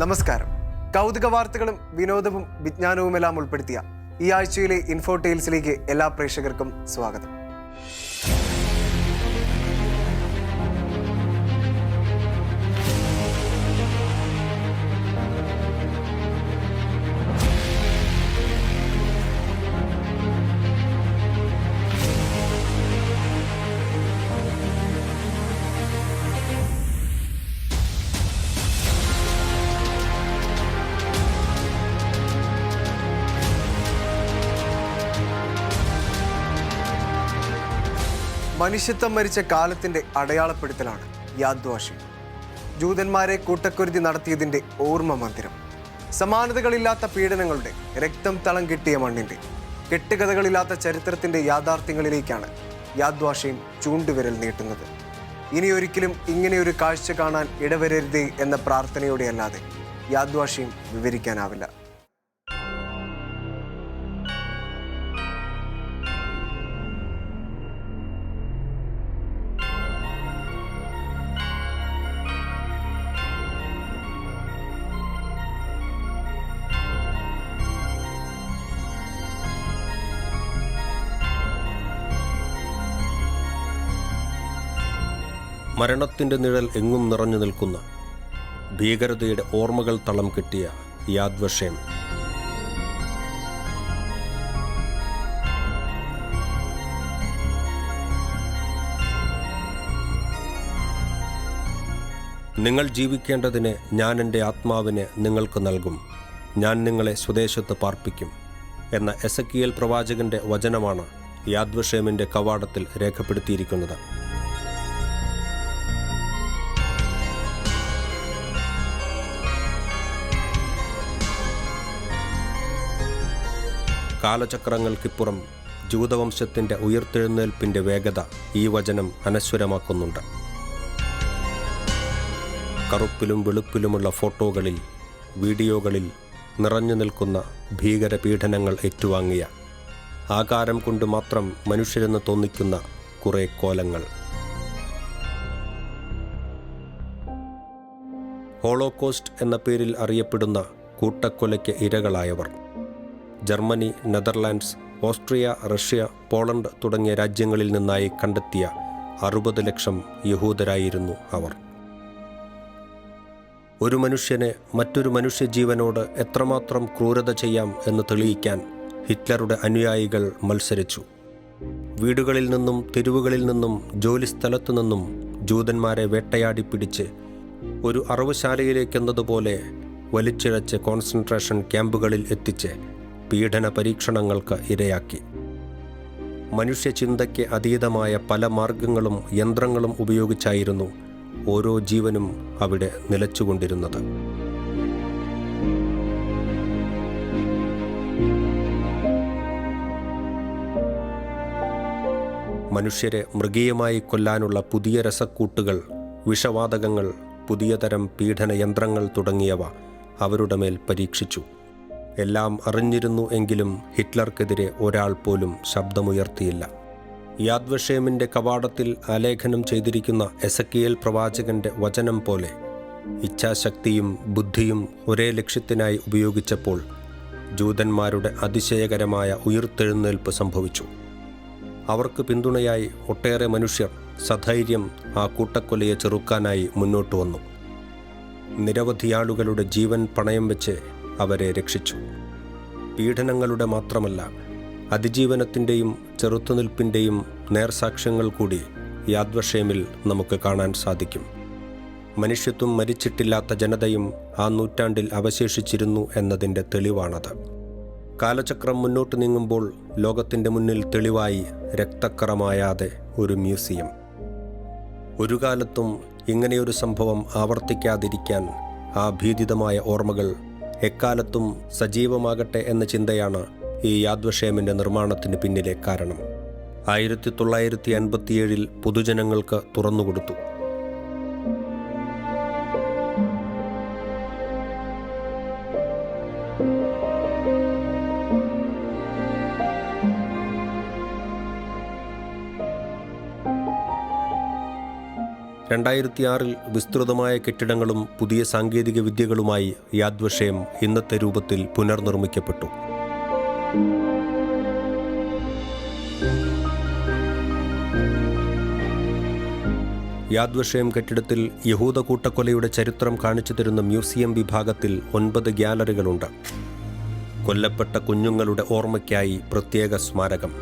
നമസ്കാരം. കൗതുക വാർത്തകളും വിനോദവും വിജ്ഞാനവുമെല്ലാം ഉൾപ്പെടുത്തിയ ഈ ആഴ്ചയിലെ ഇൻഫോ ടെയിൽസിലേക്ക് എല്ലാ പ്രേക്ഷകർക്കും സ്വാഗതം. മനുഷ്യത്വം മരിച്ച കാലത്തിന്റെ അടയാളപ്പെടുത്തലാണ് യാദ്വാഷി ജൂതന്മാരെ കൂട്ടക്കുരുതി നടത്തിയതിന്റെ ഓർമ്മ മന്ദിരം. സമാനതകളില്ലാത്ത പീഡനങ്ങളുടെ രക്തം തളം കിട്ടിയ മണ്ണിന്റെ. കെട്ടുകഥകളില്ലാത്ത ചരിത്രത്തിന്റെ യാഥാർത്ഥ്യങ്ങളിലേക്കാണ് യാദ്വാഷയും ചൂണ്ടുവിരൽ നീട്ടുന്നത്. ഇനിയൊരിക്കലും ഇങ്ങനെയൊരു കാഴ്ച കാണാൻ ഇടവരരുതേ എന്ന പ്രാർത്ഥനയോടെയല്ലാതെ യാദ്വാഷയും വിവരിക്കാനാവില്ല. മരണത്തിന്റെ നിഴൽ എങ്ങും നിറഞ്ഞു നിൽക്കുന്ന ഭീകരതയുടെ ഓർമ്മകൾ തളം കിട്ടിയ യാദ്വഷേം നിങ്ങൾ ജീവിക്കേണ്ടതിന് ഞാൻ എന്റെ ആത്മാവിനെ നിങ്ങൾക്ക് നൽകും. ഞാൻ നിങ്ങളെ സ്വദേശത്ത് പാർപ്പിക്കും എന്ന എസക്കിയൽ പ്രവാചകന്റെ വചനമാണ് യാദ്വഷേമിന്റെ കവാടത്തിൽ രേഖപ്പെടുത്തിയിരിക്കുന്നത്. കാലചക്രങ്ങൾക്കിപ്പുറം ജൂതവംശത്തിന്റെ ഉയർത്തെഴുന്നേൽപ്പിന്റെ വേഗത ഈ വചനം അനശ്വരമാക്കുന്നുണ്ട്. കറുപ്പിലും വെളുപ്പിലുമുള്ള ഫോട്ടോകളിൽ വീഡിയോകളിൽ നിറഞ്ഞു നിൽക്കുന്ന ഭീകര പീഡനങ്ങൾ ഏറ്റുവാങ്ങിയ ആകാരം കൊണ്ട് മാത്രം മനുഷ്യരെന്ന് തോന്നിക്കുന്ന കുറേ കോലങ്ങൾ. ഹോളോകോസ്റ്റ് എന്ന പേരിൽ അറിയപ്പെടുന്ന കൂട്ടക്കൊലയ്ക്ക് ഇരകളായവർ. Germany Netherlands Austria Russia Poland തുടങ്ങിയ രാജ്യങ്ങളിൽ നിന്നായി കണ്ടെത്തിയ അറുപത് ലക്ഷം യഹൂദരായിരുന്നു അവർ. ഒരു മനുഷ്യനെ മറ്റൊരു മനുഷ്യജീവനോട് എത്രമാത്രം ക്രൂരത ചെയ്യാം എന്ന് തെളിയിക്കാൻ ഹിറ്റ്ലറുടെ അനുയായികൾ മത്സരിച്ചു. വീടുകളിൽ നിന്നും തെരുവുകളിൽ നിന്നും ജോലിസ്ഥലത്തു നിന്നും ജൂതന്മാരെ വേട്ടയാടി പിടിച്ച് ഒരു അറവുശാലയിലേക്കെന്നതുപോലെ വലിച്ചിഴച്ച് കോൺസെൻട്രേഷൻ ക്യാമ്പുകളിൽ എത്തിച്ച് പീഡന പരീക്ഷണങ്ങൾക്ക് ഇരയാക്കി. മനുഷ്യചിന്തയ്ക്ക് അതീതമായ പല മാർഗങ്ങളും യന്ത്രങ്ങളും ഉപയോഗിച്ചായിരുന്നു ഓരോ ജീവനും അവിടെ നിലച്ചുകൊണ്ടിരുന്നത്. മനുഷ്യരെ മൃഗീയമായി കൊല്ലാനുള്ള പുതിയ രസക്കൂട്ടുകൾ വിഷവാതകങ്ങൾ പുതിയതരം പീഡന യന്ത്രങ്ങൾ തുടങ്ങിയവ അവരുടെ മേൽ പരീക്ഷിച്ചു. എല്ലാം അറിഞ്ഞിരുന്നു എങ്കിലും ഹിറ്റ്ലർക്കെതിരെ ഒരാൾ പോലും ശബ്ദമുയർത്തിയില്ല. യാദ്വഷേമിന്റെ കവാടത്തിൽ ആലേഖനം ചെയ്തിരിക്കുന്ന എസക്കിയേൽ പ്രവാചകന്റെ വചനം പോലെ ഇച്ഛാശക്തിയും ബുദ്ധിയും ഒരേ ലക്ഷ്യത്തിനായി ഉപയോഗിച്ചപ്പോൾ ജൂതന്മാരുടെ അതിശയകരമായ ഉയർത്തെഴുന്നേൽപ്പ് സംഭവിച്ചു. അവർക്ക് പിന്തുണയായി ഒട്ടേറെ മനുഷ്യർ സധൈര്യം ആ കൂട്ടക്കൊലയെ ചെറുക്കാനായി മുന്നോട്ട് വന്നു. നിരവധി ആളുകളുടെ ജീവൻ പണയം വെച്ച് അവരെ രക്ഷിച്ചു. പീഡനങ്ങളുടെ മാത്രമല്ല അതിജീവനത്തിന്റെയും ചെറുത്തുനിൽപ്പിന്റെയും നേർസാക്ഷ്യങ്ങൾ കൂടി യാദ്വഷേമിൽ നമുക്ക് കാണാൻ സാധിക്കും. മനുഷ്യത്വം മരിച്ചിട്ടില്ലാത്ത ജനതയും ആ നൂറ്റാണ്ടിൽ അവശേഷിച്ചിരുന്നു എന്നതിന്റെ തെളിവാണത്. കാലചക്രം മുന്നോട്ട് നീങ്ങുമ്പോൾ ലോകത്തിന്റെ മുന്നിൽ തെളിവായി രക്തക്കറമായാതെ ഒരു മ്യൂസിയം. ഒരു കാലത്തും ഇങ്ങനെയൊരു സംഭവം ആവർത്തിക്കാതിരിക്കാൻ ആ ഭീതിതമായ ഓർമ്മകൾ എക്കാലത്തും സജീവമാകട്ടെ എന്ന ചിന്തയാണ് ഈ യാദ്വക്ഷേമിന്റെ നിർമ്മാണത്തിന് പിന്നിലെ കാരണം. ആയിരത്തി തൊള്ളായിരത്തി അൻപത്തിയേഴിൽ പൊതുജനങ്ങൾക്ക് തുറന്നുകൊടുത്തു. രണ്ടായിരത്തി ആറിൽ വിസ്തൃതമായ കെട്ടിടങ്ങളും പുതിയ സാങ്കേതിക വിദ്യകളുമായി യാദ്വഷയം ഇന്നത്തെ രൂപത്തിൽ പുനർനിർമ്മിക്കപ്പെട്ടു. യാദ്വഷയം കെട്ടിടത്തിൽ യഹൂദ കൂട്ടക്കൊലയുടെ ചരിത്രം കാണിച്ചു തരുന്ന മ്യൂസിയം വിഭാഗത്തിൽ ഒൻപത് ഗ്യാലറികളുണ്ട്. കൊല്ലപ്പെട്ട കുഞ്ഞുങ്ങളുടെ ഓർമ്മയ്ക്കായി പ്രത്യേക സ്മാരകം.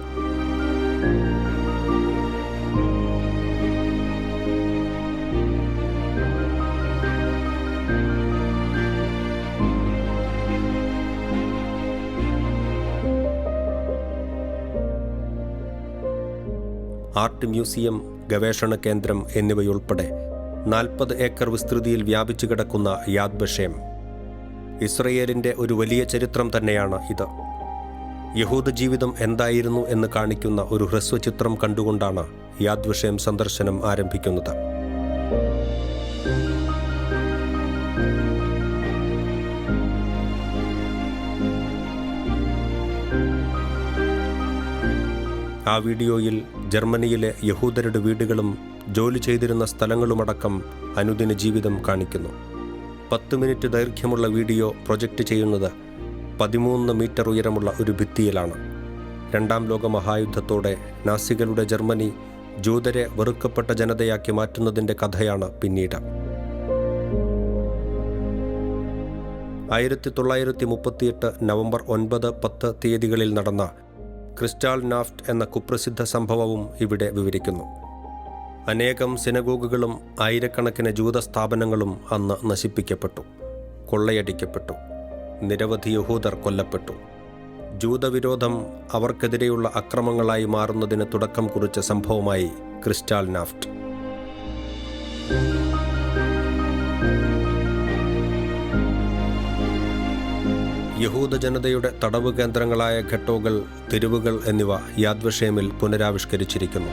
ആർട്ട് മ്യൂസിയം ഗവേഷണ കേന്ദ്രം എന്നിവയുൾപ്പെടെ നാൽപ്പത് ഏക്കർ വിസ്തൃതിയിൽ വ്യാപിച്ചു കിടക്കുന്ന യാദ് ബഷേം ഇസ്രയേലിന്റെ ഒരു വലിയ ചരിത്രം തന്നെയാണ് ഇത്. യഹൂദ ജീവിതം എന്തായിരുന്നു എന്ന് കാണിക്കുന്ന ഒരു ഹ്രസ്വചിത്രം കണ്ടുകൊണ്ടാണ് യാദ് വിഷയം സന്ദർശനം ആരംഭിക്കുന്നത്. ആ വീഡിയോയിൽ ജർമ്മനിയിലെ യഹൂദരുടെ വീടുകളും ജോലി ചെയ്തിരുന്ന സ്ഥലങ്ങളുമടക്കം അനുദിന ജീവിതം കാണിക്കുന്നു. പത്ത് മിനിറ്റ് ദൈർഘ്യമുള്ള വീഡിയോ പ്രൊജക്റ്റ് ചെയ്യുന്നത് പതിമൂന്ന് മീറ്റർ ഉയരമുള്ള ഒരു ഭിത്തിയിലാണ്. രണ്ടാം ലോക മഹായുദ്ധത്തോടെ നാസികളുടെ ജർമ്മനി ജൂതരെ വെറുക്കപ്പെട്ട ജനതയാക്കി മാറ്റുന്നതിന്റെ കഥയാണ് പിന്നീട്. ആയിരത്തി തൊള്ളായിരത്തി മുപ്പത്തിയെട്ട് നവംബർ ഒൻപത് പത്ത് തീയതികളിൽ നടന്ന ക്രിസ്റ്റാൾ നാഫ്റ്റ് എന്ന കുപ്രസിദ്ധ സംഭവവും ഇവിടെ വിവരിക്കുന്നു. അനേകം സിനഗോഗുകളും ആയിരക്കണക്കിന് ജൂത സ്ഥാപനങ്ങളും അന്ന് നശിപ്പിക്കപ്പെട്ടു കൊള്ളയടിക്കപ്പെട്ടു നിരവധി യഹൂദർ കൊല്ലപ്പെട്ടു. ജൂതവിരോധം അവർക്കെതിരെയുള്ള അക്രമങ്ങളായി മാറുന്നതിന് തുടക്കം കുറിച്ച സംഭവമായി ക്രിസ്റ്റാൾ നാഫ്റ്റ്. യഹൂദ ജനതയുടെ തടവ് കേന്ദ്രങ്ങളായ ഘട്ടോകൾ തെരുവുകൾ എന്നിവ യാദ്വഷേമിൽ പുനരാവിഷ്കരിച്ചിരിക്കുന്നു.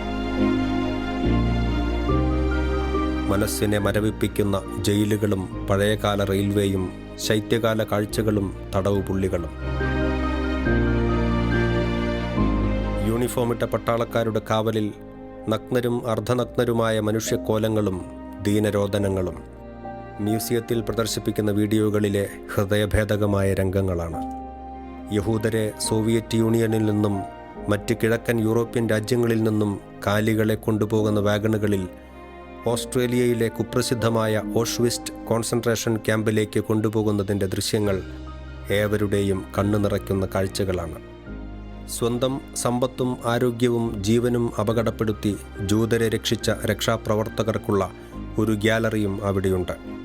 മനസ്സിനെ മരവിപ്പിക്കുന്ന ജയിലുകളും പഴയകാല റെയിൽവേയും ശൈത്യകാല കാഴ്ചകളും തടവ് പുള്ളികളും യൂണിഫോമിട്ട പട്ടാളക്കാരുടെ കാവലിൽ നഗ്നരും അർദ്ധനഗ്നരുമായ മനുഷ്യക്കോലങ്ങളും ദീനരോധനങ്ങളും മ്യൂസിയത്തിൽ പ്രദർശിപ്പിക്കുന്ന വീഡിയോകളിലെ ഹൃദയഭേദകമായ രംഗങ്ങളാണ്. യഹൂദരെ സോവിയറ്റ് യൂണിയനിൽ നിന്നും മറ്റ് കിഴക്കൻ യൂറോപ്യൻ രാജ്യങ്ങളിൽ നിന്നും കാലികളെ കൊണ്ടുപോകുന്ന വാഗണുകളിൽ ഓസ്ട്രേലിയയിലെ കുപ്രസിദ്ധമായ ഓഷ്വിസ്റ്റ് കോൺസെൻട്രേഷൻ ക്യാമ്പിലേക്ക് കൊണ്ടുപോകുന്നതിന്റെ ദൃശ്യങ്ങൾ ഏവരുടെയും കണ്ണു നിറയ്ക്കുന്ന കാഴ്ചകളാണ്. സ്വന്തം സമ്പത്തും ആരോഗ്യവും ജീവനും അപകടപ്പെടുത്തി ജൂതരെ രക്ഷിച്ച രക്ഷാപ്രവർത്തകർക്കുള്ള ഒരു ഗ്യാലറിയും അവിടെയുണ്ട്.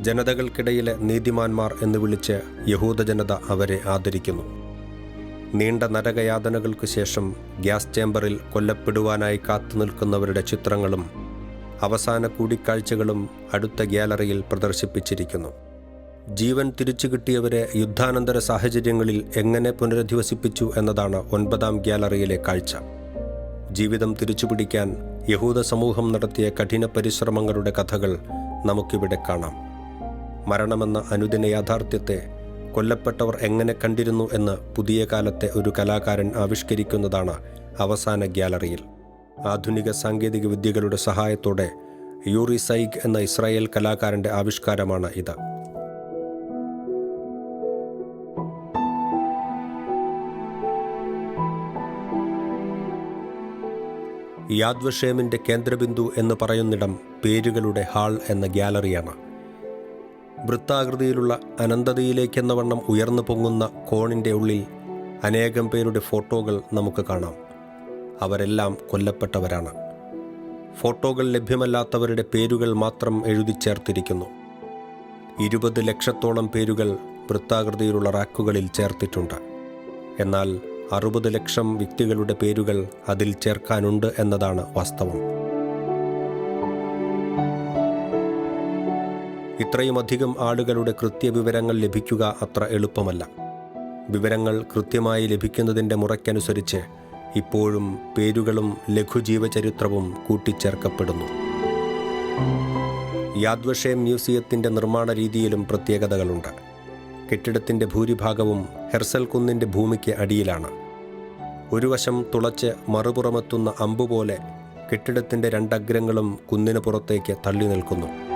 ജനതകൾക്കിടയിലെ നീതിമാന്മാർ എന്ന് വിളിച്ച് യഹൂദ ജനത അവരെ ആദരിക്കുന്നു. നീണ്ട നരകയാതനകൾക്ക് ശേഷം ഗ്യാസ് ചേംബറിൽ കൊല്ലപ്പെടുവാനായി കാത്തു നിൽക്കുന്നവരുടെ ചിത്രങ്ങളും അവസാന കൂടിക്കാഴ്ചകളും അടുത്ത ഗ്യാലറിയിൽ പ്രദർശിപ്പിച്ചിരിക്കുന്നു. ജീവൻ തിരിച്ചു കിട്ടിയവരെ യുദ്ധാനന്തര സാഹചര്യങ്ങളിൽ എങ്ങനെ പുനരധിവസിപ്പിച്ചു എന്നതാണ് ഒൻപതാം ഗ്യാലറിയിലെ കാഴ്ച. ജീവിതം തിരിച്ചുപിടിക്കാൻ യഹൂദ സമൂഹം നടത്തിയ കഠിന പരിശ്രമങ്ങളുടെ കഥകൾ നമുക്കിവിടെ കാണാം. മരണമെന്ന അനുദിന യാഥാർത്ഥ്യത്തെ കൊല്ലപ്പെട്ടവർ എങ്ങനെ കണ്ടിരുന്നു എന്ന് പുതിയ കാലത്തെ ഒരു കലാകാരൻ ആവിഷ്കരിക്കുന്നതാണ് അവസാന ഗ്യാലറിയിൽ. ആധുനിക സാങ്കേതിക വിദ്യകളുടെ സഹായത്തോടെ യൂറി സൈഗ് എന്ന ഇസ്രായേൽ കലാകാരന്റെ ആവിഷ്കാരമാണ് ഇത്. യാദ്വഷേമിന്റെ കേന്ദ്രബിന്ദു എന്ന് പറയുന്നിടം പേരുകളുടെ ഹാൾ എന്ന ഗ്യാലറിയാണ്. വൃത്താകൃതിയിലുള്ള അനന്തതയിലേക്കെന്ന വണ്ണം ഉയർന്നു പൊങ്ങുന്ന കോണിന്റെ ഉള്ളിൽ അനേകം പേരുടെ ഫോട്ടോകൾ നമുക്ക് കാണാം. അവരെല്ലാം കൊല്ലപ്പെട്ടവരാണ്. ഫോട്ടോകൾ ലഭ്യമല്ലാത്തവരുടെ പേരുകൾ മാത്രം എഴുതി ചേർത്തിരിക്കുന്നു. ഇരുപത് ലക്ഷത്തോളം പേരുകൾ വൃത്താകൃതിയിലുള്ള റാക്കുകളിൽ ചേർത്തിട്ടുണ്ട്. എന്നാൽ അറുപത് ലക്ഷം വ്യക്തികളുടെ പേരുകൾ അതിൽ ചേർക്കാനുണ്ട് എന്നതാണ് വാസ്തവം. ഇത്രയുമധികം ആളുകളുടെ കൃത്യവിവരങ്ങൾ ലഭിക്കുക അത്ര എളുപ്പമല്ല. വിവരങ്ങൾ കൃത്യമായി ലഭിക്കുന്നതിന്റെ മുറയ്ക്കനുസരിച്ച് ഇപ്പോഴും പേരുകളും ലഘുജീവചരിത്രവും കൂട്ടിച്ചേർക്കപ്പെടുന്നു. യാദ്വഷേം മ്യൂസിയത്തിന്റെ നിർമ്മാണ രീതിയിലും പ്രത്യേകതകളുണ്ട്. കെട്ടിടത്തിന്റെ ഭൂരിഭാഗവും ഹെർസൽ കുന്നിന്റെ ഭൂമിക്ക് അടിയിലാണ്. ഒരു വശം തുളച്ച് മറുപുറമെത്തുന്ന അമ്പുപോലെ കെട്ടിടത്തിന്റെ രണ്ടഗ്രങ്ങളും കുന്നിന് പുറത്തേക്ക് തള്ളി നിൽക്കുന്നു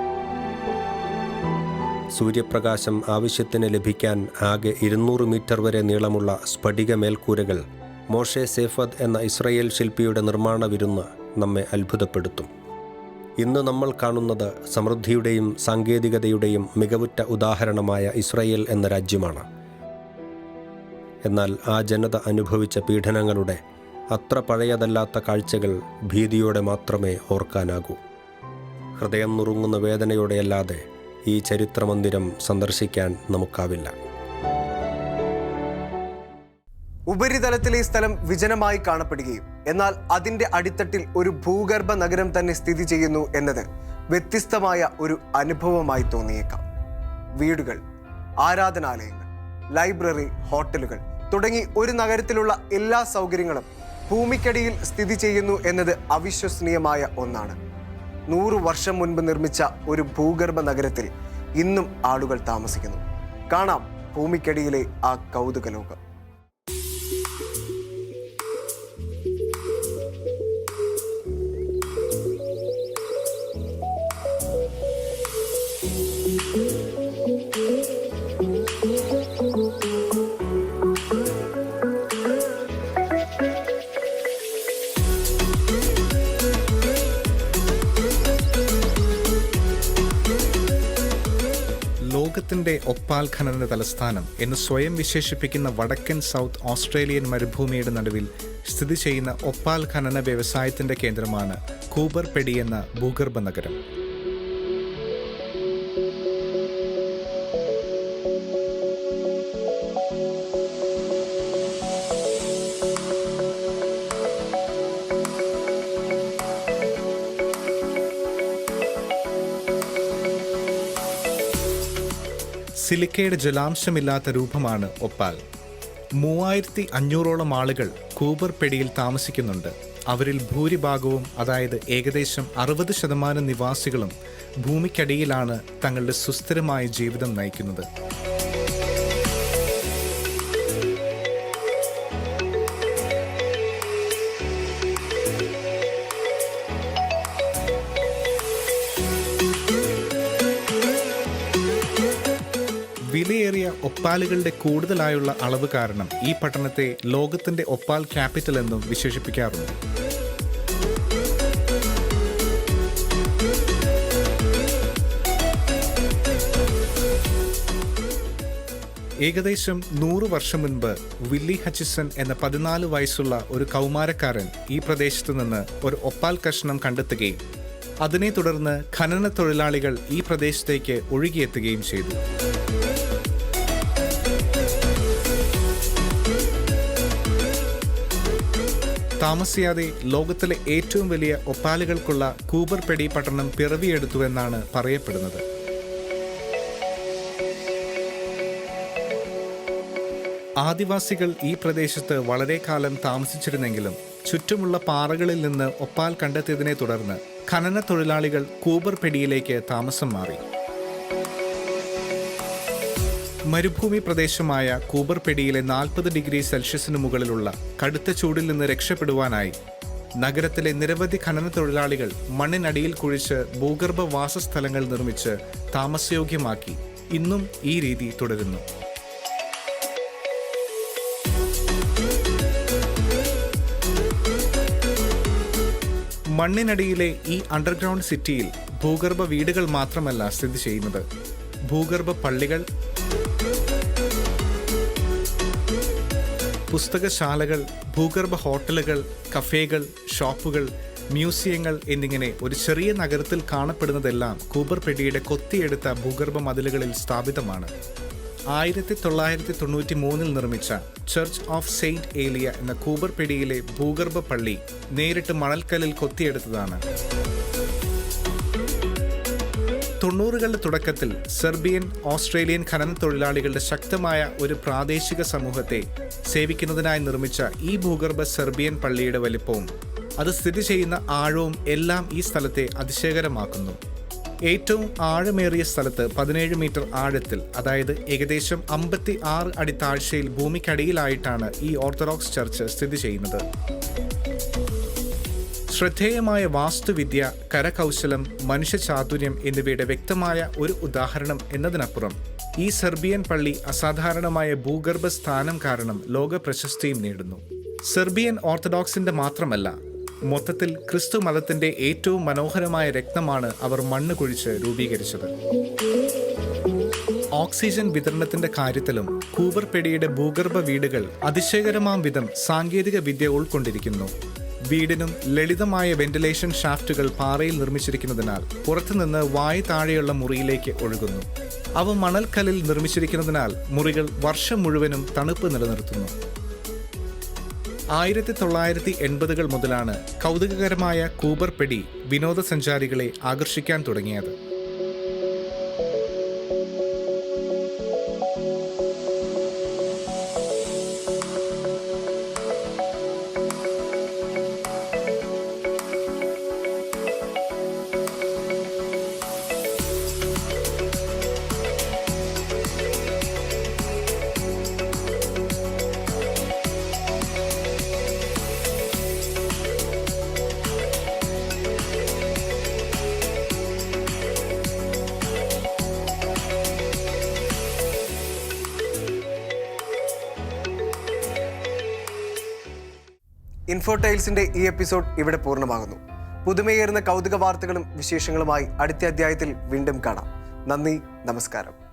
സൂര്യപ്രകാശം ആവശ്യത്തിന് ലഭിക്കാൻ ആകെ ഇരുന്നൂറ് മീറ്റർ വരെ നീളമുള്ള സ്ഫടിക മേൽക്കൂരകൾ മോഷെ സേഫദ് എന്ന ഇസ്രയേൽ ശില്പിയുടെ നിർമ്മാണ വിരുന്ന് നമ്മെ അത്ഭുതപ്പെടുത്തും. ഇന്ന് നമ്മൾ കാണുന്നത് സമൃദ്ധിയുടെയും സാങ്കേതികതയുടെയും മികവുറ്റ ഉദാഹരണമായ ഇസ്രയേൽ എന്ന രാജ്യമാണ്. എന്നാൽ ആ ജനത അനുഭവിച്ച പീഡനങ്ങളുടെ അത്ര പഴയതല്ലാത്ത കാഴ്ചകൾ ഭീതിയോടെ മാത്രമേ ഓർക്കാനാകൂ. ഹൃദയം നുറുങ്ങുന്ന വേദനയോടെയല്ലാതെ ഈ ചരിത്രമന്ദിരം സന്ദർശിക്കാൻ നമുക്കാവില്ല. ഉപരിതലത്തിലെ സ്ഥലം വിജനമായി കാണപ്പെടുകയും എന്നാൽ അതിന്റെ അടിത്തട്ടിൽ ഒരു ഭൂഗർഭ നഗരം തന്നെ സ്ഥിതി ചെയ്യുന്നു എന്നത് വ്യത്യസ്തമായ ഒരു അനുഭവമായി തോന്നിയേക്കാം. വീടുകൾ ആരാധനാലയങ്ങൾ ലൈബ്രറി ഹോട്ടലുകൾ തുടങ്ങി ഒരു നഗരത്തിലുള്ള എല്ലാ സൗകര്യങ്ങളും ഭൂമിക്കടിയിൽ സ്ഥിതി ചെയ്യുന്നു എന്നത് അവിശ്വസനീയമായ ഒന്നാണ്. നൂറു വർഷം മുൻപ് നിർമ്മിച്ച ഒരു ഭൂഗർഭ നഗരത്തിൽ ഇന്നും ആളുകൾ താമസിക്കുന്നു. കാണാം ഭൂമിക്കടിയിലെ ആ കൗതുക ലോകം ലോകത്തിന്റെ ഒപ്പാൽ ഖനന തലസ്ഥാനം എന്ന് സ്വയം വിശേഷിപ്പിക്കുന്ന വടക്കൻ സൗത്ത് ഓസ്ട്രേലിയൻ മരുഭൂമിയുടെ നടുവിൽ സ്ഥിതി ചെയ്യുന്ന ഒപ്പാൽ ഖനന വ്യവസായത്തിന്റെ കേന്ദ്രമാണ് കൂബർ പെടി എന്ന ഭൂഗർഭ നഗരം. സിലിക്കയുടെ ജലാംശമില്ലാത്ത രൂപമാണ് ഒപ്പാൽ. മൂവായിരത്തി അഞ്ഞൂറോളം ആളുകൾ കൂബർ പെടിയിൽ താമസിക്കുന്നുണ്ട്. അവരിൽ ഭൂരിഭാഗവും അതായത് ഏകദേശം അറുപത് ശതമാനം നിവാസികളും ഭൂമിക്കടിയിലാണ് തങ്ങളുടെ സുസ്ഥിരമായ ജീവിതം നയിക്കുന്നത്. വിലയേറിയ ഒപ്പാലുകളുടെ കൂടുതലായുള്ള അളവ് കാരണം ഈ പട്ടണത്തെ ലോകത്തിന്റെ ഒപ്പാൽ ക്യാപിറ്റൽ എന്നും വിശേഷിപ്പിക്കാറുണ്ട്. ഏകദേശം നൂറ് വർഷം മുൻപ് വില്ലി ഹച്ചിസൺ എന്ന പതിനാല് വയസ്സുള്ള ഒരു കൗമാരക്കാരൻ ഈ പ്രദേശത്തു നിന്ന് ഒരു ഒപ്പാൽ കഷ്ണം കണ്ടെത്തുകയും അതിനെ തുടർന്ന് ഖനന തൊഴിലാളികൾ ഈ പ്രദേശത്തേക്ക് ഒഴുകിയെത്തുകയും ചെയ്തു. താമസിയാതെ ലോകത്തിലെ ഏറ്റവും വലിയ ഒപ്പാലുകൾക്കുള്ള കൂബർ പെടി പട്ടണം പിറവിയെടുത്തുവെന്നാണ് പറയപ്പെടുന്നത്. ആദിവാസികൾ ഈ പ്രദേശത്ത് വളരെ കാലം താമസിച്ചിരുന്നെങ്കിലും ചുറ്റുമുള്ള പാറകളിൽ നിന്ന് ഒപ്പാൽ കണ്ടെത്തിയതിനെ തുടർന്ന് ഖനന തൊഴിലാളികൾ കൂബർ പെടിയിലേക്ക് താമസം മാറി. മരുഭൂമി പ്രദേശമായ കൂബർപെടിയിലെ നാൽപ്പത് ഡിഗ്രി സെൽഷ്യസിന് മുകളിലുള്ള കടുത്ത ചൂടിൽ നിന്ന് രക്ഷപ്പെടുവാനായി നഗരത്തിലെ നിരവധി ഖനന തൊഴിലാളികൾ മണ്ണിനടിയിൽ കുഴിച്ച് ഭൂഗർഭ വാസസ്ഥലങ്ങൾ നിർമ്മിച്ച് താമസയോഗ്യമാക്കി. ഇന്നും ഈ രീതി തുടരുന്നു. മണ്ണിനടിയിലെ ഈ അണ്ടർഗ്രൗണ്ട് സിറ്റിയിൽ ഭൂഗർഭ വീടുകൾ മാത്രമല്ല സ്ഥിതി ചെയ്യുന്നത്. ഭൂഗർഭ പള്ളികൾ പുസ്തകശാലകൾ ഭൂഗർഭ ഹോട്ടലുകൾ കഫേകൾ ഷോപ്പുകൾ മ്യൂസിയങ്ങൾ എന്നിങ്ങനെ ഒരു ചെറിയ നഗരത്തിൽ കാണപ്പെടുന്നതെല്ലാം കൂബർപെടിയുടെ കൊത്തിയെടുത്ത ഭൂഗർഭ മതിലുകളിൽ സ്ഥാപിതമാണ്. ആയിരത്തി തൊള്ളായിരത്തി തൊണ്ണൂറ്റി മൂന്നിൽ നിർമ്മിച്ച ചർച്ച് ഓഫ് സെയിന്റ് ഏലിയ എന്ന കൂബർപെടിയിലെ ഭൂഗർഭ പള്ളി നേരിട്ട് മണൽക്കല്ലിൽ കൊത്തിയെടുത്തതാണ്. തൊണ്ണൂറുകളുടെ തുടക്കത്തിൽ സെർബിയൻ ഓസ്ട്രേലിയൻ ഖനന തൊഴിലാളികളുടെ ശക്തമായ ഒരു പ്രാദേശിക സമൂഹത്തെ സേവിക്കുന്നതിനായി നിർമ്മിച്ച ഈ ഭൂഗർഭ സെർബിയൻ പള്ളിയുടെ വലിപ്പവും അത് സ്ഥിതി ചെയ്യുന്ന ആഴവും എല്ലാം ഈ സ്ഥലത്തെ അതിശയകരമാക്കുന്നു. ഏറ്റവും ആഴമേറിയ സ്ഥലത്ത് പതിനേഴ് മീറ്റർ ആഴത്തിൽ അതായത് ഏകദേശം അമ്പത്തി ആറ് അടി താഴ്ചയിൽ ഭൂമിക്കടിയിലായിട്ടാണ് ഈ ഓർത്തഡോക്സ് ചർച്ച് സ്ഥിതി ചെയ്യുന്നത്. ശ്രദ്ധേയമായ വാസ്തുവിദ്യ കരകൗശലം മനുഷ്യചാതുര്യം എന്നിവയുടെ വ്യക്തമായ ഒരു ഉദാഹരണം എന്നതിനപ്പുറം ഈ സെർബിയൻ പള്ളി അസാധാരണമായ ഭൂഗർഭ സ്ഥാനം കാരണം ലോക പ്രശസ്തിയും നേടുന്നു. സെർബിയൻ ഓർത്തഡോക്സിന്റെ മാത്രമല്ല മൊത്തത്തിൽ ക്രിസ്തു മതത്തിന്റെ ഏറ്റവും മനോഹരമായ രക്തമാണ് അവർ മണ്ണ് കുഴിച്ച് രൂപീകരിച്ചത്. ഓക്സിജൻ വിതരണത്തിന്റെ കാര്യത്തിലും കൂബർപെടിയുടെ ഭൂഗർഭ വീടുകൾ അതിശയകരമാം വിധം സാങ്കേതിക വിദ്യ ഉൾക്കൊണ്ടിരിക്കുന്നു. വീടിനും ലളിതമായ വെന്റിലേഷൻ ഷാഫ്റ്റുകൾ പാറയിൽ നിർമ്മിച്ചിരിക്കുന്നതിനാൽ പുറത്തുനിന്ന് വായു താഴെയുള്ള മുറിയിലേക്ക് ഒഴുകുന്നു. അവ മണൽക്കല്ലിൽ നിർമ്മിച്ചിരിക്കുന്നതിനാൽ മുറികൾ വർഷം മുഴുവനും തണുപ്പ് നിലനിർത്തുന്നു. ആയിരത്തി തൊള്ളായിരത്തി എൺപതുകൾ മുതലാണ് കൗതുകകരമായ കൂബർപെടി വിനോദസഞ്ചാരികളെ ആകർഷിക്കാൻ തുടങ്ങിയത്. ഇൻഫോടൈൽസിന്റെ ഈ എപ്പിസോഡ് ഇവിടെ പൂർണമാകുന്നു. പുതുമയേറുന്ന കൗതുക വാർത്തകളും വിശേഷങ്ങളുമായി അടുത്ത അധ്യായത്തിൽ വീണ്ടും കാണാം. നന്ദി നമസ്കാരം.